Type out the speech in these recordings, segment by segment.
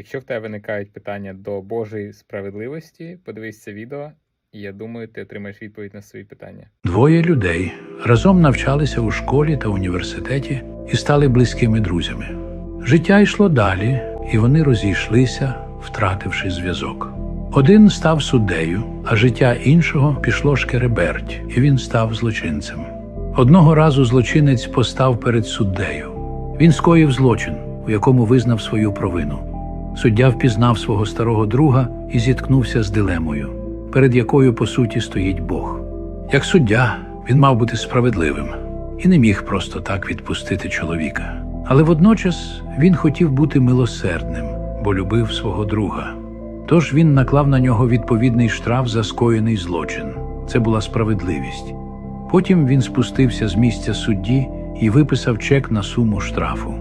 Якщо в тебе виникають питання до Божої справедливості, подивись це відео, і я думаю, ти отримаєш відповідь на свої питання. Двоє людей разом навчалися у школі та університеті і стали близькими друзями. Життя йшло далі, і вони розійшлися, втративши зв'язок. Один став суддею, а життя іншого пішло шкереберть, і він став злочинцем. Одного разу злочинець постав перед суддею. Він скоїв злочин, у якому визнав свою провину. Суддя впізнав свого старого друга і зіткнувся з дилемою, перед якою по суті стоїть Бог. Як суддя, він мав бути справедливим і не міг просто так відпустити чоловіка. Але водночас він хотів бути милосердним, бо любив свого друга. Тож він наклав на нього відповідний штраф за скоєний злочин. Це була справедливість. Потім він спустився з місця судді і виписав чек на суму штрафу.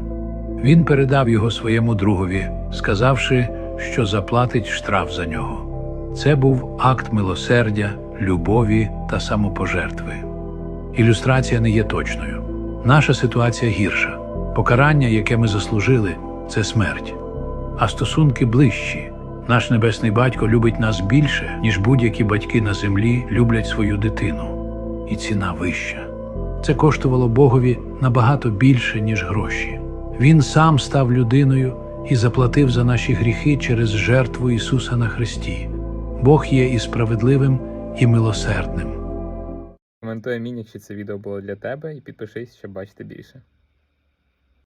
Він передав його своєму другові, сказавши, що заплатить штраф за нього. Це був акт милосердя, любові та самопожертви. Ілюстрація не є точною. Наша ситуація гірша. Покарання, яке ми заслужили, це смерть. А стосунки ближчі. Наш небесний батько любить нас більше, ніж будь-які батьки на землі люблять свою дитину. І ціна вища. Це коштувало Богові набагато більше, ніж гроші. Він сам став людиною і заплатив за наші гріхи через жертву Ісуса на Христі. Бог є і справедливим, і милосердним. Коментуй амінь, якщо це відео було для тебе, і підпишись, щоб бачити більше.